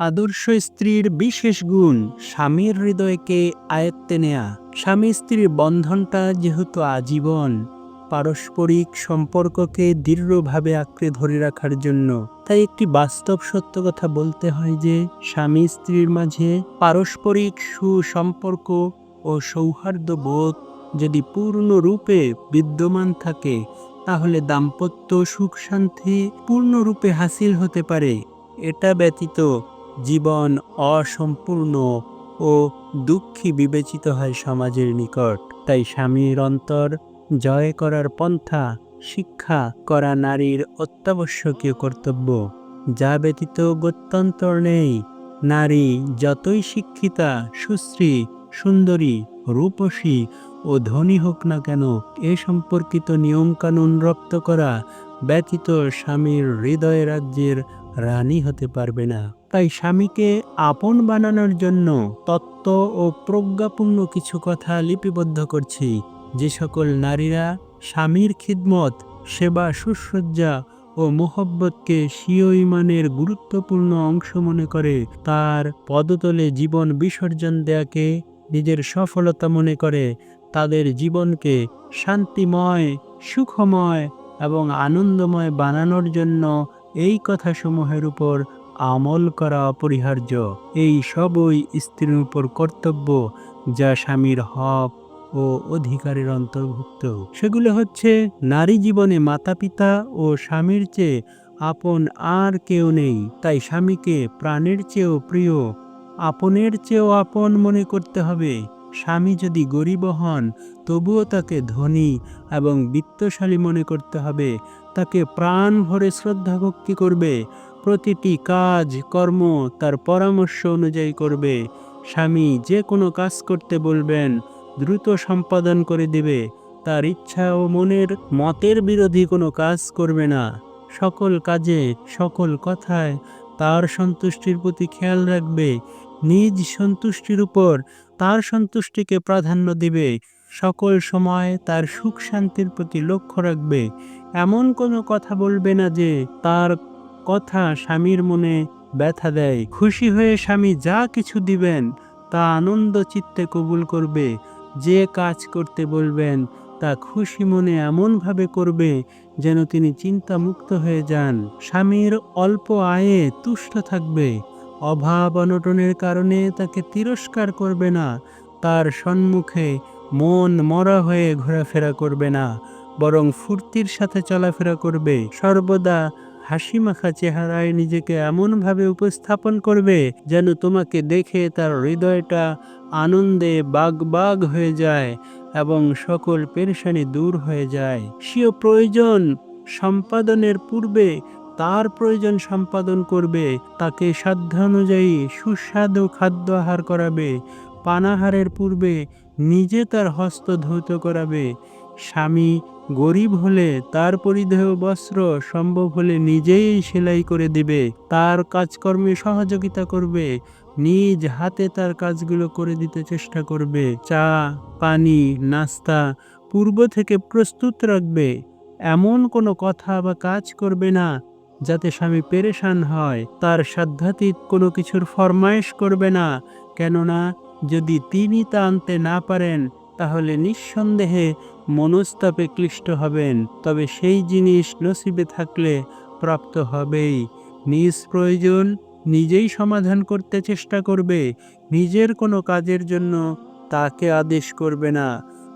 আদর্শ স্ত্রীর বিশেষ গুণ স্বামীর হৃদয়কে আয়ত্তে নেয়া। স্বামী স্ত্রীর বন্ধনটা যেহেতু আজীবন পারস্পরিক সম্পর্ককে দৃঢ়ভাবে আঁকড়ে ধরে রাখার জন্য, তাই একটি বাস্তব সত্য কথা বলতে হয় যে, স্বামী স্ত্রীর মাঝে পারস্পরিক সুসম্পর্ক ও সৌহার্দ্য বোধ যদি পূর্ণরূপে বিদ্যমান থাকে, তাহলে দাম্পত্য সুখ শান্তি পূর্ণরূপে হাসিল হতে পারে। এটা ব্যতীত জীবন অসম্পূর্ণ ও দুঃখী বিবেচিত হয় সমাজের নিকট। তাই স্বামীর অন্তর জয় করার পন্থা, শিক্ষা করা নারীর অত্যাবশ্যকীয় কর্তব্য। যা ব্যতীত গত্যন্তর নেই। নারী যতই শিক্ষিতা, সুশ্রী, সুন্দরী, রূপসী ও ধনী হোক না কেন, এ সম্পর্কিত নিয়মকানুন রপ্ত করা ব্যতীত স্বামীর হৃদয় রাজ্যের রানী হতে পারবে না। তাই স্বামীকে আপন বানানোর জন্য তত্ত্ব ও প্রজ্ঞাপূর্ণ কিছু কথা লিপিবদ্ধ করছি। যে সকল নারীরা স্বামীর খিদমত, সেবা, সুসজ্জা ও মোহব্বতকে স্বীয় ইমানের গুরুত্বপূর্ণ অংশ মনে করে, তার পদতলে জীবন বিসর্জন দেয়াকে নিজের সফলতা মনে করে, তাদের জীবনকে শান্তিময়, সুখময় এবং আনন্দময় বানানোর জন্য এই কথাসমূহের উপর আমল করা অপরিহার্য। এই সবই স্ত্রীর উপর কর্তব্য, যা স্বামীর হক ও অধিকারের অন্তর্ভুক্ত। সেগুলো হচ্ছে, নারী জীবনে মাতা পিতা ও স্বামীর চেয়ে আপন আর কেউ নেই। তাই স্বামীকে প্রাণের চেয়েও প্রিয়, আপনের চেয়েও আপন মনে করতে হবে। স্বামী যদি গরিব হন, তবুও তাকে ধনী এবং বিত্তশালী মনে করতে হবে। তাকে প্রাণ ভরে শ্রদ্ধা ভক্তি করবে, প্রতিটি কাজ, কর্ম তার পরামর্শ অনুযায়ী করবে। স্বামী যে কোনো কাজ করতে বলবেন, দ্রুত সম্পাদন করে দেবে। তার ইচ্ছা ও মনের মতের বিরোধী কোনো কাজ করবে না। সকল কাজে, সকল কথায় তার সন্তুষ্টির প্রতি খেয়াল রাখবে। নিজ সন্তুষ্টির উপর তার সন্তুষ্টিকে প্রাধান্য দিবে। সকল সময় তার সুখ শান্তির প্রতি লক্ষ্য রাখবে। এমন কোনো কথা বলবে না যে তার কথা স্বামীর মনে ব্যথা দেয়। খুশি হয়ে স্বামী যা কিছু দিবেন, তা আনন্দ চিত্তে কবুল করবে। যে কাজ করতে বলবেন, তা খুশি মনে এমনভাবে করবে যেন তিনি চিন্তামুক্ত হয়ে যান। স্বামীর অল্প আয়ে তুষ্ট থাকবে। অভাব অনটনের কারণে তাকে তিরস্কার করবে না। তার সম্মুখে মন মরা হয়ে ঘোরাফেরা করবে না, বরং ফুর্তির সাথে চলাফেরা করবে। সর্বদা হাসি মাখা চেহারায় নিজেকে এমনভাবে উপস্থাপন করবে যেন তোমাকে দেখে তার হৃদয়টা আনন্দে বাগ বাগ হয়ে যায় এবং সকল পেরেশানি দূর হয়ে যায়। স্বীয় প্রয়োজন সম্পাদনের পূর্বে তার প্রয়োজন সম্পাদন করবে, তাকে সাধ্যানুযায়ী সুস্বাদু খাদ্য আহার করাবে। পানাহারের পূর্বে নিজে তার হস্ত ধৌত করাবে। স্বামী গরিব হলে তার পরিধেয় বস্ত্র সম্ভব হলে নিজেই সেলাই করে দিবে। তার কাজকর্মে সহযোগিতা করবে। নিজ হাতে তার কাজগুলো করে দিতে চেষ্টা করবে। চা, পানি, নাস্তা পূর্ব থেকে প্রস্তুত রাখবে। এমন কোনো কথা বা কাজ করবে না যাতে স্বামী পেরেশান হয়। তার সাধ্যাতীত কোনো কিছুর ফরমায়েশ করবে না। কেননা যদি তিনি তা আনতে না পারেন, তাহলে নিঃসন্দেহে মনস্তাপে ক্লিষ্ট হবেন। তবে সেই জিনিস নসিবে থাকলে প্রাপ্ত হবেই। নিজ প্রয়োজন নিজেই সমাধান করতে চেষ্টা করবে, নিজের কোনো কাজের জন্য তাকে আদেশ করবে না।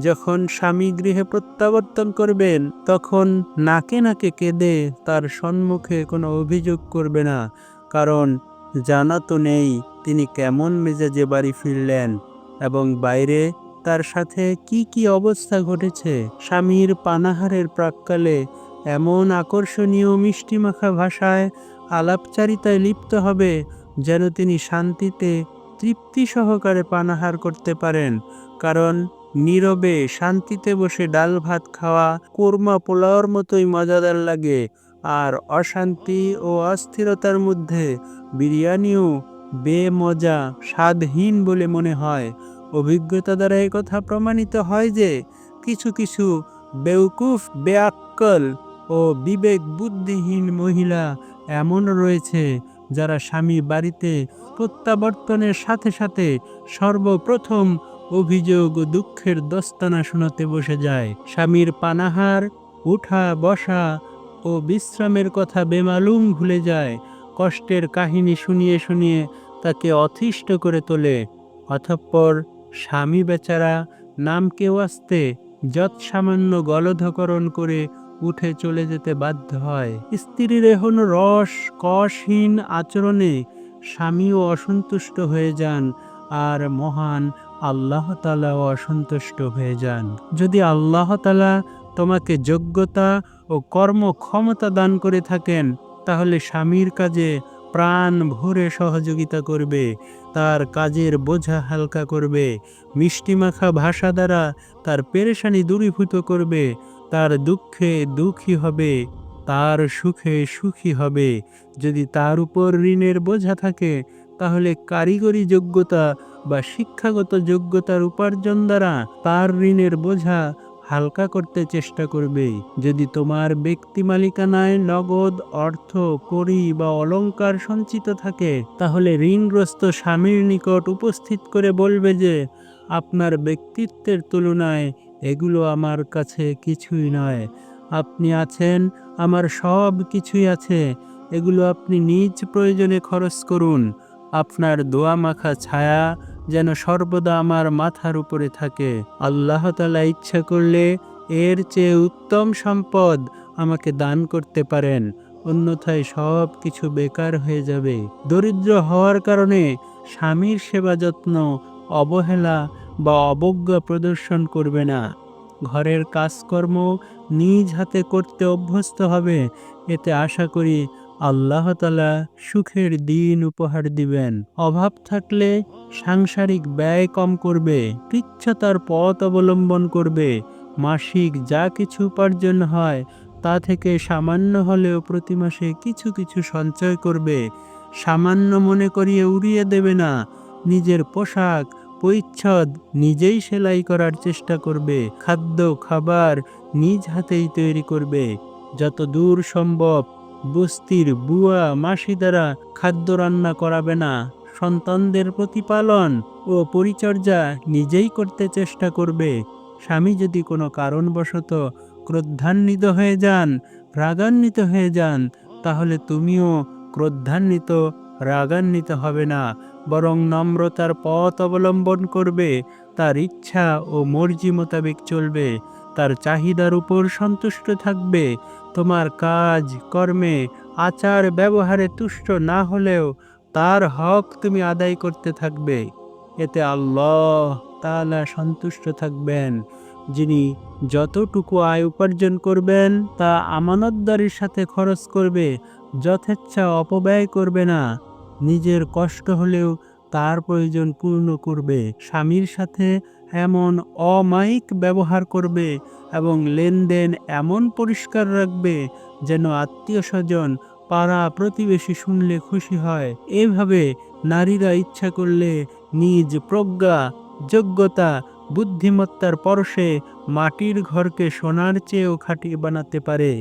যখন স্বামী গৃহে প্রত্যাবর্তন করবেন, তখন নাকে নাকে কেঁদে তার সম্মুখে কোনো অভিযোগ করবে না, কারণ জানা তো নেই। তিনি কেমন মেজাজে বাড়ি ফিরলেন এবং বাইরে তার সাথে কি কি অবস্থা ঘটেছে? স্বামীর পানাহারের প্রাককালে এমন আকর্ষণীয় মিষ্টিমাখা ভাষায় আলাপচারিতায় লিপ্ত হবে যেন তিনি শান্তিতে, তৃপ্তি সহকারে পানাহার করতে পারেন। কারণ নীরবে শান্তিতে বসে ডাল ভাত খাওয়া কোরমা পোলাওর মতোই মজাদার লাগে। আর অশান্তি ও অস্থিরতার মধ্যে বিরিয়ানিও বেমজা, স্বাদহীন বলে মনে হয়। অভিজ্ঞতা দ্বারা কথা প্রমাণিত হয় যে, কিছু কিছু বেউকুফ, বেআক্কল ও বিবেক বুদ্ধিহীন মহিলা এমন রয়েছে যারা স্বামী বাড়িতে প্রত্যাবর্তনের সাথে সাথে সর্বপ্রথম অভিযোগ ও দুঃখের দস্তানা শোনাতে বসে যায়। স্বামীর পানাহার উঠা বসা ও বিশ্রামের কথা বেমালুম ভুলে যায়। কষ্টের কাহিনী শুনিয়ে শুনিয়ে তাকে অতিষ্ঠ করে তোলে। অতঃপর স্বামী বেচারা নাম কেউ আসতে যৎ সামান্য গলধকরণ করে উঠে চলে যেতে বাধ্য হয়। স্ত্রীর এখন রস, কষহীন আচরণে স্বামীও অসন্তুষ্ট হয়ে যান আর মহান আল্লাহ তালাও অসন্তুষ্ট হয়ে যান। যদি আল্লাহ তালা তোমাকে যোগ্যতা ও কর্মক্ষমতা দান করে থাকেন তাহলে স্বামীর কাজে প্রাণ ভরে সহযোগিতা করবে, তার কাজের বোঝা হালকা করবে, মিষ্টিমাখা ভাষা দ্বারা তার পেরেশানি দূরীভূত করবে, তার দুঃখে দুঃখী হবে, তার সুখে সুখী হবে। যদি তার উপর ঋণের বোঝা থাকে, তাহলে কারিগরি যোগ্যতা বা শিক্ষাগত যোগ্যতার উপার্জন দ্বারা তার ঋণের বোঝা হালকা করতে চেষ্টা করবে। যদি তোমার ব্যক্তি মালিকানায় নগদ অর্থ, কড়ি বা অলংকার সঞ্চিত থাকে, তাহলে ঋণগ্রস্ত স্বামীর নিকট উপস্থিত করে বলবে যে, আপনার ব্যক্তিত্বের তুলনায় এগুলো আমার কাছে কিছুই নয়। আপনি আছেন, আমার সব কিছুই আছে। এগুলো আপনি নিজ প্রয়োজনে খরচ করুন। আপনার দোয়া মাখা ছায়া যেন সর্বদা আমার মাথার উপরে থাকে। আল্লাহ তালা ইচ্ছা করলে এর চেয়ে উত্তম সম্পদ আমাকে দান করতে পারেন, অন্যথায় সব কিছু বেকার হয়ে যাবে। দরিদ্র হওয়ার কারণে স্বামীর সেবা যত্ন, অবহেলা বা অবজ্ঞা প্রদর্শন করবে না। ঘরের কাজকর্ম নিজ হাতে করতে অভ্যস্ত হবে, এতে আশা করি আল্লাহ তালা সুখের দিন উপহার দিবেন। অভাব থাকলে সাংসারিক ব্যয় কম করবে কৃচ্ছতার পথ অবলম্বন করবে, মাসিক যা কিছু উপার্জন হয়, তা থেকে সামান্য হলেও প্রতি মাসে কিছু কিছু সঞ্চয় করবে। সামান্য মনে করিয়ে উড়িয়ে দেবে না, নিজের পোশাক পরিচ্ছদ নিজেই সেলাই করার চেষ্টা করবে, খাদ্য, খাবার নিজ হাতেই তৈরি করবে। যত দূর সম্ভব, বস্তির বুয়া মাসি দ্বারা খাদ্য রান্না করাবে না। সন্তানদের প্রতিপালন ও পরিচর্যা নিজেই করতে চেষ্টা করবে। স্বামী যদি কোনো কারণবশত ক্রোধান্বিত হয়ে যান, রাগান্বিত হয়ে যান, তাহলে তুমিও ক্রোধান্বিত, রাগান্বিত হবে না, বরং নম্রতার পথ অবলম্বন করবে, তার ইচ্ছা ও মর্জি মোতাবেক চলবে, তার চাহিদার উপর সন্তুষ্ট থাকবে, তোমার কাজ, কর্মে আচার ব্যবহারে তুষ্ট না হলেও তার হক তুমি আদায় করতে থাকবে। এতে আল্লাহ তাআলা সন্তুষ্ট থাকবেন। যিনি যতটুকু আয় উপার্জন করবেন, তা আমানতদারির সাথে খরচ করবে, যথেচ্ছা অপব্যয় করবে না। নিজের কষ্ট হলেও তার প্রয়োজন পূর্ণ করবে। স্বামীর সাথে এমন অমায়িক ব্যবহার করবে এবং লেনদেন এমন পরিষ্কার রাখবে যেন আত্মীয় স্বজন পাড়া প্রতিবেশী শুনলে খুশি হয়। এভাবে নারীরা ইচ্ছা করলে নিজ প্রজ্ঞা, যোগ্যতা, বুদ্ধিমত্তার পরশে মাটির ঘরকে সোনার চেয়েও খাঁটি বানাতে পারে।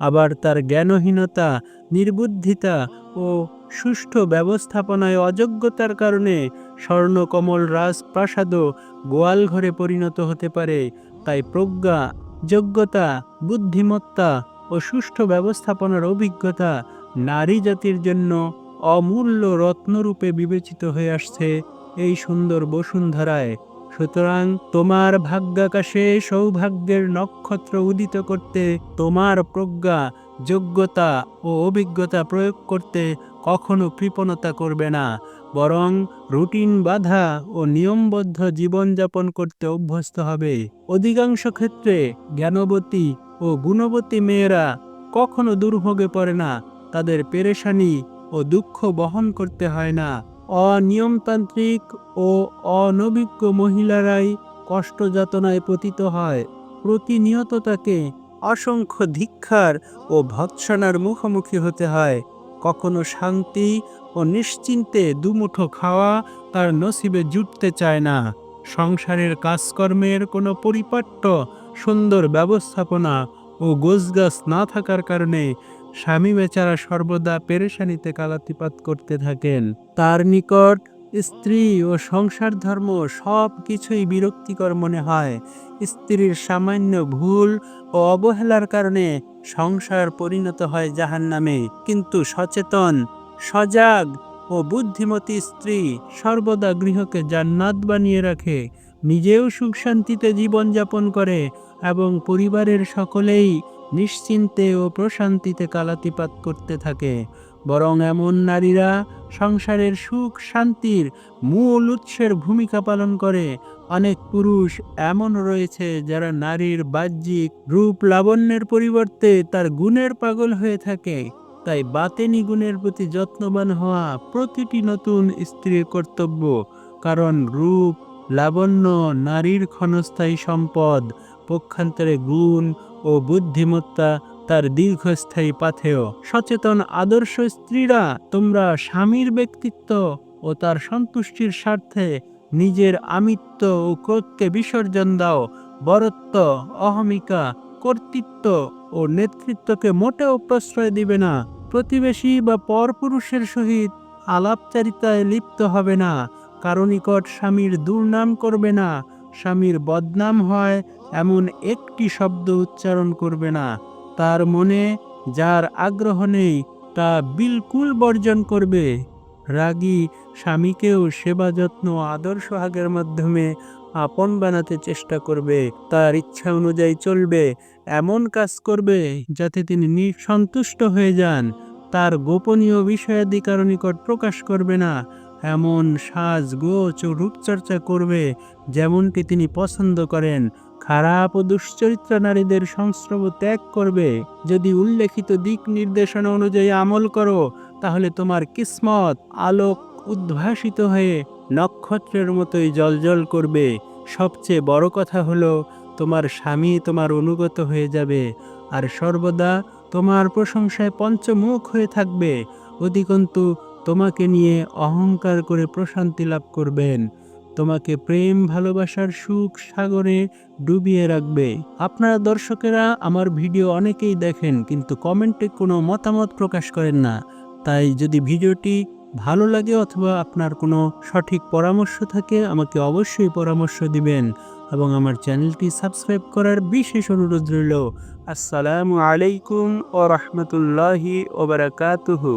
আবার তার জ্ঞানহীনতা, নির্বুদ্ধিতা ও সুষ্ঠু ব্যবস্থাপনায় অযোগ্যতার কারণে স্বর্ণকমল রাজপ্রাসাদও গোয়াল ঘরে পরিণত হতে পারে। তাই প্রজ্ঞা, যোগ্যতা, বুদ্ধিমত্তা ও সুষ্ঠু ব্যবস্থাপনার অভিজ্ঞতা নারী জাতির জন্য অমূল্য রত্নরূপে বিবেচিত হয়ে আসছে এই সুন্দর বসুন্ধরায়। সুতরাং তোমার ভাগ্যাকাশে সৌভাগ্যের নক্ষত্র উদিত করতে, তোমার প্রজ্ঞা, যোগ্যতা ও অভিজ্ঞতা প্রয়োগ করতে কখনো কৃপণতা করবে না, বরং রুটিন বাধা ও নিয়মবদ্ধ জীবনযাপন করতে অভ্যস্ত হবে। অধিকাংশ ক্ষেত্রে জ্ঞানবতী ও গুণবতী মেয়েরা কখনো দুর্ভোগে পড়ে না, তাদের পেরেশানি ও দুঃখ বহন করতে হয় না। অনিয়মতান্ত্রিক ও অনভিজ্ঞ মহিলারাই কষ্ট যাতনায় পতিত হয়। প্রতিনিয়ত তাকে অসংখ্য ধিক্ষার ও ভৎসনার মুখোমুখি হতে হয়। কখনো শান্তি ও নিশ্চিন্তে দুমুঠো খাওয়া তার নসিবে জুটতে চায় না। সংসারের কাজকর্মের কোনো পরিপাট্য সুন্দর ব্যবস্থাপনা ও গোছগাছ না থাকার কারণে স্বামী বেচারা সর্বদা পেরেশানিতে কালাতিপাত করতে থাকেন। তার নিকট স্ত্রী ও সংসার ধর্ম সব কিছুই বিরক্তিকর মনে হয়। স্ত্রীর সামান্য ভুল ও অবহেলার কারণে সংসার পরিণত হয় জাহান নামে কিন্তু সচেতন, সজাগ ও বুদ্ধিমতী স্ত্রী সর্বদা গৃহকে জান্নাত বানিয়ে রাখে। নিজেও সুখ শান্তিতে জীবনযাপন করে এবং পরিবারের সকলেই নিশ্চিন্তে ও প্রশান্তিতে কালাতিপাত করতে থাকে। বরং এমন নারীরা সংসারের সুখ শান্তির মূল উৎসের ভূমিকা পালন করে। অনেক পুরুষ এমন রয়েছে যারা নারীর বাহ্যিক রূপ লাবণ্যের পরিবর্তে তার গুণের পাগল হয়ে থাকে। তাই বাতেনি গুণের প্রতি যত্নবান হওয়া প্রতিটি নতুন স্ত্রীর কর্তব্য। কারণ রূপ লাবণ্য নারীর ক্ষণস্থায়ী সম্পদ, পক্ষান্তরে গুণ ও বুদ্ধিমত্তা তার দীর্ঘস্থায়ী পাথেয়। সচেতন আদর্শ স্ত্রীরা তোমরা স্বামীর ব্যক্তিত্ব ও তার সন্তুষ্টির স্বার্থে নিজের আমিত্ব ও ক্রোধকে বিসর্জন দাও। বরত্ব, অহমিকা, কর্তৃত্ব ও নেতৃত্বকে মোটেও প্রশ্রয় দিবে না। প্রতিবেশী বা পরপুরুষের সহিত আলাপচারিতায় লিপ্ত হবে না। কারও নিকট স্বামীর দুর্নাম করবে না, স্বামীর বদনাম হয় এমন একটি শব্দ উচ্চারণ করবে না। তার মনে যার আগ্রহ নেই, তা বিলকুল বর্জন করবে। রাগী স্বামীকেও সেবা যত্ন আদর্শ হাগের মাধ্যমে আপন বানাতে চেষ্টা করবে। তার ইচ্ছা অনুযায়ী চলবে, এমন কাজ করবে যাতে তিনি নি- সন্তুষ্ট হয়ে যান। তার গোপনীয় বিষয়াদি কারও নিকট প্রকাশ করবে না এমন সাজ গোচ ও রূপচর্চা করবে যেমনটি তিনি পছন্দ করেন। খারাপ ও দুশ্চরিত্র নারীদের সংস্রব ত্যাগ করবে। যদি উল্লেখিত দিক নির্দেশনা অনুযায়ী আমল করো, তাহলে তোমার কিসমত আলোক উদ্ভাসিত হয়ে নক্ষত্রের মতোই জলজল করবে। সবচেয়ে বড় কথা হলো, তোমার স্বামী তোমার অনুগত হয়ে যাবে, আর সর্বদা তোমার প্রশংসায় পঞ্চমুখ হয়ে থাকবে। অধিকন্তু তোমাকে নিয়ে অহংকার করে প্রশান্তি লাভ করবেন। তোমাকে প্রেম, ভালোবাসার সুখ সাগরে ডুবিয়ে রাখবে। আপনারা দর্শকেরা আমার ভিডিও অনেকেই দেখেন, কিন্তু কমেন্টে কোনো মতামত প্রকাশ করেন না। তাই যদি ভিডিওটি ভালো লাগে অথবা আপনার কোনো সঠিক পরামর্শ থাকে, আমাকে অবশ্যই পরামর্শ দিবেন এবং আমার চ্যানেলটি সাবস্ক্রাইব করার বিশেষ অনুরোধ রইল। আসসালামু আলাইকুম ও রহমতুল্লাহি ওবরাকাতুহু